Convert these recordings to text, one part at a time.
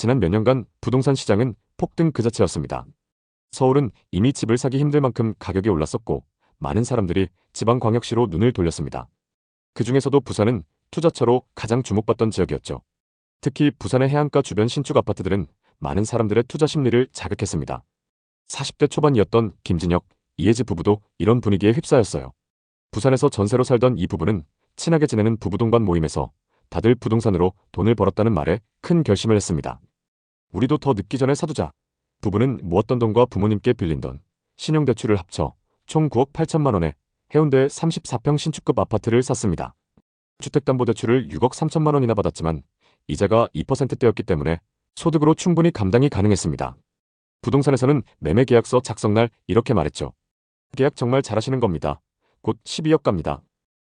지난 몇 년간 부동산 시장은 폭등 그 자체였습니다. 서울은 이미 집을 사기 힘들 만큼 가격이 올랐었고 많은 사람들이 지방광역시로 눈을 돌렸습니다. 그 중에서도 부산은 투자처로 가장 주목받던 지역이었죠. 특히 부산의 해안가 주변 신축 아파트들은 많은 사람들의 투자 심리를 자극했습니다. 40대 초반이었던 김진혁, 이혜지 부부도 이런 분위기에 휩싸였어요. 부산에서 전세로 살던 이 부부는 친하게 지내는 부부 동반 모임에서 다들 부동산으로 돈을 벌었다는 말에 큰 결심을 했습니다. 우리도 더 늦기 전에 사두자. 부부는 모았던 돈과 부모님께 빌린 돈, 신용대출을 합쳐 총 9억 8천만 원에 해운대 34평 신축급 아파트를 샀습니다. 주택담보대출을 6억 3천만 원이나 받았지만 이자가 2%대였기 때문에 소득으로 충분히 감당이 가능했습니다. 부동산에서는 매매 계약서 작성 날 이렇게 말했죠. 계약 정말 잘하시는 겁니다. 곧 12억 갑니다.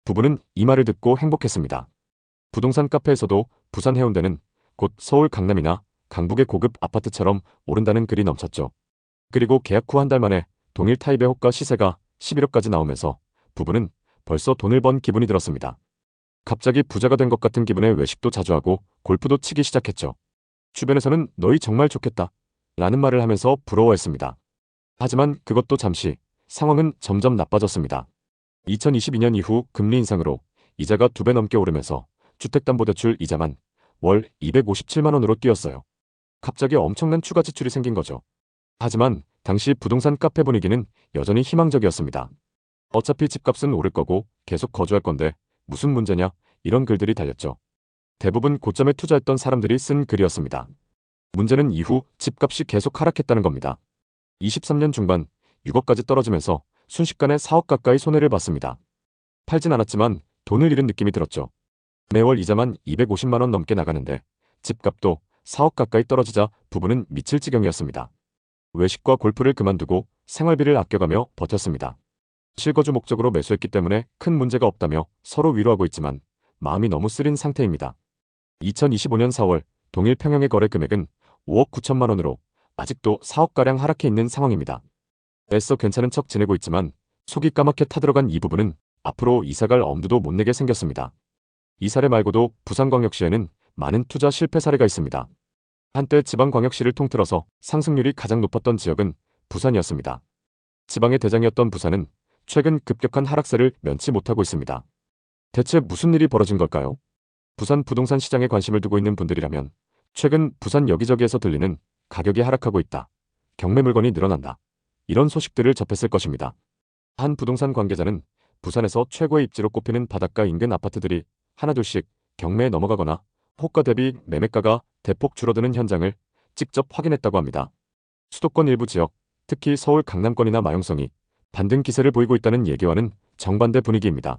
부부는 이 말을 듣고 행복했습니다. 부동산 카페에서도 부산 해운대는 곧 서울 강남이나 강북의 고급 아파트처럼 오른다는 글이 넘쳤죠. 그리고 계약 후 한 달 만에 동일 타입의 호가 시세가 11억까지 나오면서 부부는 벌써 돈을 번 기분이 들었습니다. 갑자기 부자가 된 것 같은 기분에 외식도 자주 하고 골프도 치기 시작했죠. 주변에서는 너희 정말 좋겠다. 라는 말을 하면서 부러워했습니다. 하지만 그것도 잠시 상황은 점점 나빠졌습니다. 2022년 이후 금리 인상으로 이자가 두 배 넘게 오르면서 주택담보대출 이자만 월 257만원으로 뛰었어요. 갑자기 엄청난 추가 지출이 생긴 거죠. 하지만 당시 부동산 카페 분위기는 여전히 희망적이었습니다. 어차피 집값은 오를 거고 계속 거주할 건데 무슨 문제냐 이런 글들이 달렸죠. 대부분 고점에 투자했던 사람들이 쓴 글이었습니다. 문제는 이후 집값이 계속 하락했다는 겁니다. 23년 중반 6억까지 떨어지면서 순식간에 4억 가까이 손해를 봤습니다. 팔진 않았지만 돈을 잃은 느낌이 들었죠. 매월 이자만 250만 원 넘게 나가는데 집값도 4억 가까이 떨어지자 부부는 미칠 지경이었습니다. 외식과 골프를 그만두고 생활비를 아껴가며 버텼습니다. 실거주 목적으로 매수했기 때문에 큰 문제가 없다며 서로 위로하고 있지만 마음이 너무 쓰린 상태입니다. 2025년 4월 동일 평형의 거래 금액은 5억 9천만 원으로 아직도 4억가량 하락해 있는 상황입니다. 애써 괜찮은 척 지내고 있지만 속이 까맣게 타들어간 이 부분은 앞으로 이사갈 엄두도 못 내게 생겼습니다. 이 사례 말고도 부산광역시에는 많은 투자 실패 사례가 있습니다. 한때 지방광역시를 통틀어서 상승률이 가장 높았던 지역은 부산이었습니다. 지방의 대장이었던 부산은 최근 급격한 하락세를 면치 못하고 있습니다. 대체 무슨 일이 벌어진 걸까요? 부산 부동산 시장에 관심을 두고 있는 분들이라면 최근 부산 여기저기에서 들리는 가격이 하락하고 있다. 경매 물건이 늘어난다. 이런 소식들을 접했을 것입니다. 한 부동산 관계자는 부산에서 최고의 입지로 꼽히는 바닷가 인근 아파트들이 하나둘씩 경매에 넘어가거나 호가 대비 매매가가 대폭 줄어드는 현장을 직접 확인했다고 합니다. 수도권 일부 지역, 특히 서울 강남권이나 마용성이 반등 기세를 보이고 있다는 얘기와는 정반대 분위기입니다.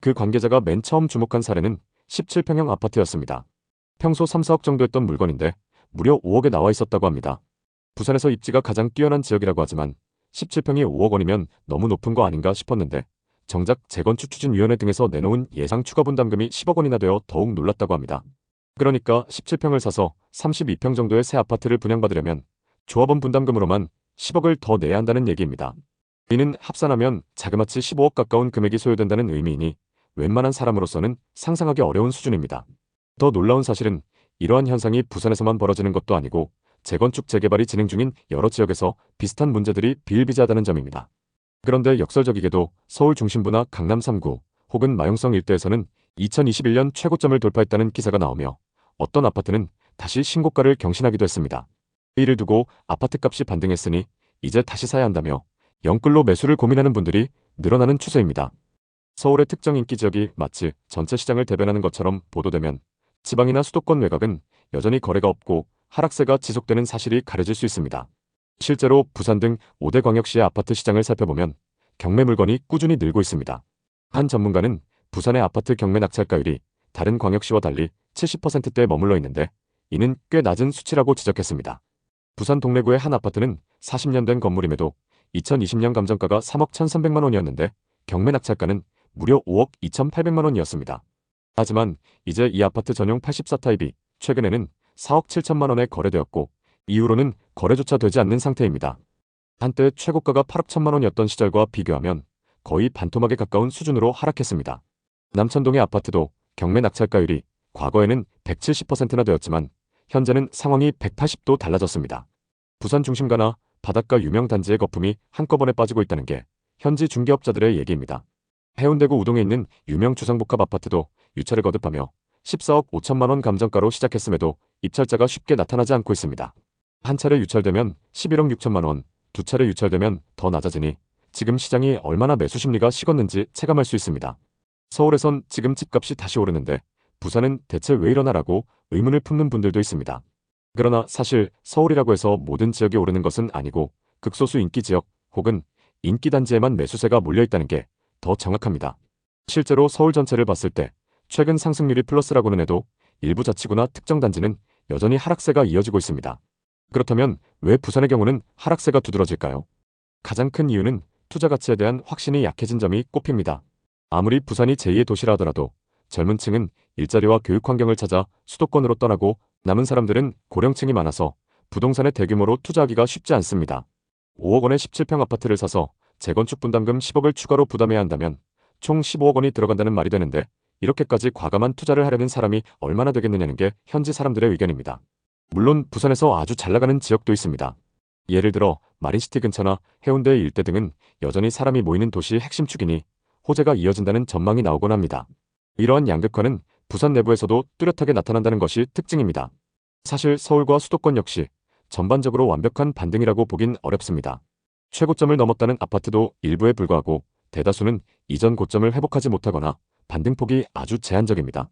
그 관계자가 맨 처음 주목한 사례는 17평형 아파트였습니다. 평소 3, 4억 정도였던 물건인데 무려 5억에 나와 있었다고 합니다. 부산에서 입지가 가장 뛰어난 지역이라고 하지만 17평이 5억 원이면 너무 높은 거 아닌가 싶었는데 정작 재건축 추진위원회 등에서 내놓은 예상 추가 분담금이 10억 원이나 되어 더욱 놀랐다고 합니다. 그러니까 17평을 사서 32평 정도의 새 아파트를 분양받으려면 조합원 분담금으로만 10억을 더 내야 한다는 얘기입니다. 이는 합산하면 자그마치 15억 가까운 금액이 소요된다는 의미이니 웬만한 사람으로서는 상상하기 어려운 수준입니다. 더 놀라운 사실은 이러한 현상이 부산에서만 벌어지는 것도 아니고 재건축 재개발이 진행 중인 여러 지역에서 비슷한 문제들이 비일비재하다는 점입니다. 그런데 역설적이게도 서울 중심부나 강남 3구 혹은 마용성 일대에서는 2021년 최고점을 돌파했다는 기사가 나오며 어떤 아파트는 다시 신고가를 경신하기도 했습니다. 이를 두고 아파트 값이 반등했으니 이제 다시 사야 한다며 영끌로 매수를 고민하는 분들이 늘어나는 추세입니다. 서울의 특정 인기 지역이 마치 전체 시장을 대변하는 것처럼 보도되면 지방이나 수도권 외곽은 여전히 거래가 없고 하락세가 지속되는 사실이 가려질 수 있습니다. 실제로 부산 등 5대 광역시의 아파트 시장을 살펴보면 경매 물건이 꾸준히 늘고 있습니다. 한 전문가는 부산의 아파트 경매 낙찰가율이 다른 광역시와 달리 70%대에 머물러 있는데 이는 꽤 낮은 수치라고 지적했습니다. 부산 동래구의 한 아파트는 40년 된 건물임에도 2020년 감정가가 3억 1,300만 원이었는데 경매 낙찰가는 무려 5억 2,800만 원이었습니다. 하지만 이제 이 아파트 전용 84타입이 최근에는 4억 7천만 원에 거래되었고 이후로는 거래조차 되지 않는 상태입니다. 한때 최고가가 8억 1천만 원이었던 시절과 비교하면 거의 반토막에 가까운 수준으로 하락했습니다. 남천동의 아파트도 경매 낙찰가율이 과거에는 170%나 되었지만 현재는 상황이 180도 달라졌습니다. 부산 중심가나 바닷가 유명 단지의 거품이 한꺼번에 빠지고 있다는 게 현지 중개업자들의 얘기입니다. 해운대구 우동에 있는 유명 주상복합 아파트도 유찰을 거듭하며 14억 5천만 원 감정가로 시작했음에도 입찰자가 쉽게 나타나지 않고 있습니다. 한 차례 유찰되면 11억 6천만 원, 두 차례 유찰되면 더 낮아지니 지금 시장이 얼마나 매수 심리가 식었는지 체감할 수 있습니다. 서울에선 지금 집값이 다시 오르는데 부산은 대체 왜 이러나라고 의문을 품는 분들도 있습니다. 그러나 사실 서울이라고 해서 모든 지역이 오르는 것은 아니고 극소수 인기 지역 혹은 인기 단지에만 매수세가 몰려 있다는 게 더 정확합니다. 실제로 서울 전체를 봤을 때 최근 상승률이 플러스라고는 해도 일부 자치구나 특정 단지는 여전히 하락세가 이어지고 있습니다. 그렇다면 왜 부산의 경우는 하락세가 두드러질까요? 가장 큰 이유는 투자 가치에 대한 확신이 약해진 점이 꼽힙니다. 아무리 부산이 제2의 도시라 하더라도 젊은 층은 일자리와 교육 환경을 찾아 수도권으로 떠나고 남은 사람들은 고령층이 많아서 부동산에 대규모로 투자하기가 쉽지 않습니다. 5억 원의 17평 아파트를 사서 재건축 분담금 10억을 추가로 부담해야 한다면 총 15억 원이 들어간다는 말이 되는데 이렇게까지 과감한 투자를 하려는 사람이 얼마나 되겠느냐는 게 현지 사람들의 의견입니다. 물론 부산에서 아주 잘 나가는 지역도 있습니다. 예를 들어 마린시티 근처나 해운대 일대 등은 여전히 사람이 모이는 도시의 핵심 축이니 호재가 이어진다는 전망이 나오곤 합니다. 이러한 양극화는 부산 내부에서도 뚜렷하게 나타난다는 것이 특징입니다. 사실 서울과 수도권 역시 전반적으로 완벽한 반등이라고 보긴 어렵습니다. 최고점을 넘었다는 아파트도 일부에 불과하고 대다수는 이전 고점을 회복하지 못하거나 반등폭이 아주 제한적입니다.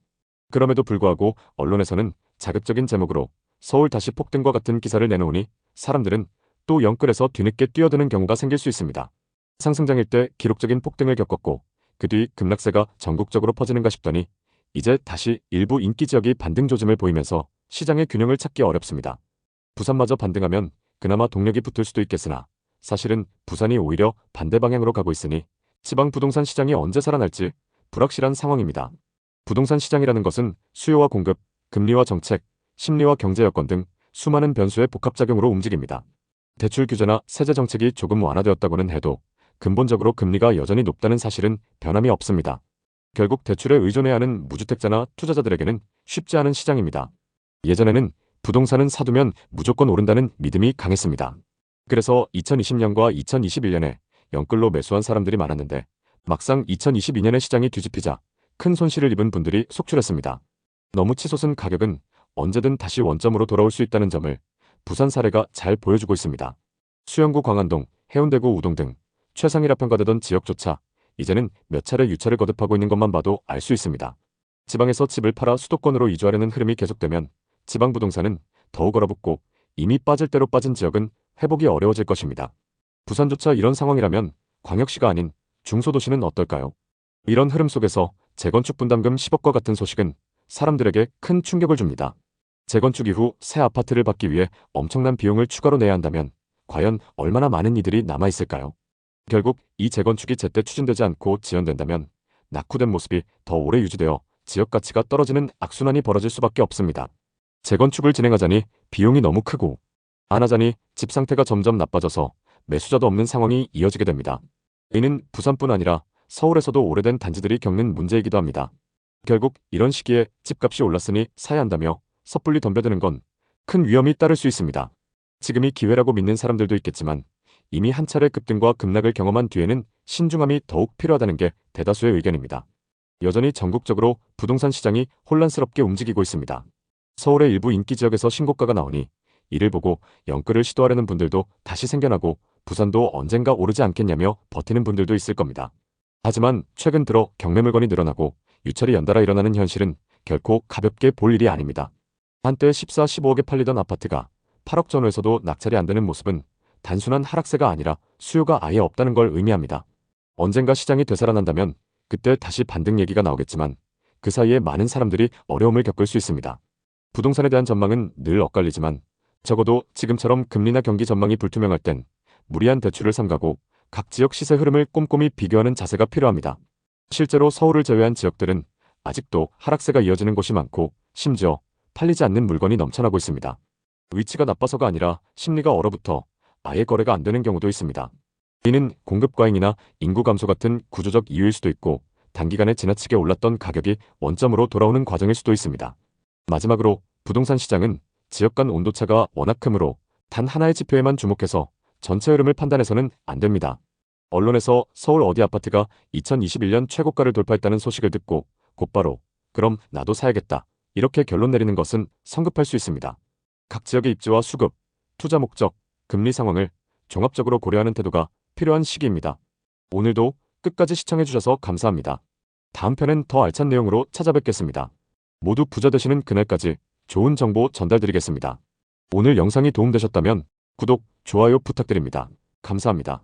그럼에도 불구하고 언론에서는 자극적인 제목으로 서울 다시 폭등과 같은 기사를 내놓으니 사람들은 또 영끌에서 뒤늦게 뛰어드는 경우가 생길 수 있습니다. 상승장일 때 기록적인 폭등을 겪었고 그 뒤 급락세가 전국적으로 퍼지는가 싶더니 이제 다시 일부 인기 지역이 반등 조짐을 보이면서 시장의 균형을 찾기 어렵습니다. 부산마저 반등하면 그나마 동력이 붙을 수도 있겠으나 사실은 부산이 오히려 반대 방향으로 가고 있으니 지방 부동산 시장이 언제 살아날지 불확실한 상황입니다. 부동산 시장이라는 것은 수요와 공급, 금리와 정책, 심리와 경제 여건 등 수많은 변수의 복합작용으로 움직입니다. 대출 규제나 세제 정책이 조금 완화되었다고는 해도 근본적으로 금리가 여전히 높다는 사실은 변함이 없습니다. 결국 대출에 의존해야 하는 무주택자나 투자자들에게는 쉽지 않은 시장입니다. 예전에는 부동산은 사두면 무조건 오른다는 믿음이 강했습니다. 그래서 2020년과 2021년에 영끌로 매수한 사람들이 많았는데 막상 2022년에 시장이 뒤집히자 큰 손실을 입은 분들이 속출했습니다. 너무 치솟은 가격은 언제든 다시 원점으로 돌아올 수 있다는 점을 부산 사례가 잘 보여주고 있습니다. 수영구 광안동, 해운대구 우동 등 최상위라 평가되던 지역조차 이제는 몇 차례 유찰을 거듭하고 있는 것만 봐도 알 수 있습니다. 지방에서 집을 팔아 수도권으로 이주하려는 흐름이 계속되면 지방 부동산은 더욱 얼어붙고 이미 빠질 대로 빠진 지역은 회복이 어려워질 것입니다. 부산조차 이런 상황이라면 광역시가 아닌 중소도시는 어떨까요? 이런 흐름 속에서 재건축 분담금 10억과 같은 소식은 사람들에게 큰 충격을 줍니다. 재건축 이후 새 아파트를 받기 위해 엄청난 비용을 추가로 내야 한다면 과연 얼마나 많은 이들이 남아있을까요? 결국 이 재건축이 제때 추진되지 않고 지연된다면 낙후된 모습이 더 오래 유지되어 지역 가치가 떨어지는 악순환이 벌어질 수밖에 없습니다. 재건축을 진행하자니 비용이 너무 크고 안 하자니 집 상태가 점점 나빠져서 매수자도 없는 상황이 이어지게 됩니다. 이는 부산뿐 아니라 서울에서도 오래된 단지들이 겪는 문제이기도 합니다. 결국 이런 시기에 집값이 올랐으니 사야 한다며 섣불리 덤벼드는 건 큰 위험이 따를 수 있습니다. 지금이 기회라고 믿는 사람들도 있겠지만 이미 한 차례 급등과 급락을 경험한 뒤에는 신중함이 더욱 필요하다는 게 대다수의 의견입니다. 여전히 전국적으로 부동산 시장이 혼란스럽게 움직이고 있습니다. 서울의 일부 인기 지역에서 신고가가 나오니 이를 보고 영끌을 시도하려는 분들도 다시 생겨나고 부산도 언젠가 오르지 않겠냐며 버티는 분들도 있을 겁니다. 하지만 최근 들어 경매 물건이 늘어나고 유찰이 연달아 일어나는 현실은 결코 가볍게 볼 일이 아닙니다. 한때 14, 15억에 팔리던 아파트가 8억 전후에서도 낙찰이 안 되는 모습은 단순한 하락세가 아니라 수요가 아예 없다는 걸 의미합니다. 언젠가 시장이 되살아난다면 그때 다시 반등 얘기가 나오겠지만 그 사이에 많은 사람들이 어려움을 겪을 수 있습니다. 부동산에 대한 전망은 늘 엇갈리지만 적어도 지금처럼 금리나 경기 전망이 불투명할 땐 무리한 대출을 삼가고 각 지역 시세 흐름을 꼼꼼히 비교하는 자세가 필요합니다. 실제로 서울을 제외한 지역들은 아직도 하락세가 이어지는 곳이 많고 심지어 팔리지 않는 물건이 넘쳐나고 있습니다. 위치가 나빠서가 아니라 심리가 얼어붙어 아예 거래가 안 되는 경우도 있습니다. 이는 공급 과잉이나 인구 감소 같은 구조적 이유일 수도 있고 단기간에 지나치게 올랐던 가격이 원점으로 돌아오는 과정일 수도 있습니다. 마지막으로 부동산 시장은 지역 간 온도차가 워낙 크므로 단 하나의 지표에만 주목해서 전체 흐름을 판단해서는 안 됩니다. 언론에서 서울 어디 아파트가 2021년 최고가를 돌파했다는 소식을 듣고 곧바로 그럼 나도 사야겠다. 이렇게 결론 내리는 것은 성급할 수 있습니다. 각 지역의 입지와 수급, 투자 목적, 금리 상황을 종합적으로 고려하는 태도가 필요한 시기입니다. 오늘도 끝까지 시청해주셔서 감사합니다. 다음 편엔 더 알찬 내용으로 찾아뵙겠습니다. 모두 부자 되시는 그날까지 좋은 정보 전달드리겠습니다. 오늘 영상이 도움되셨다면 구독, 좋아요 부탁드립니다. 감사합니다.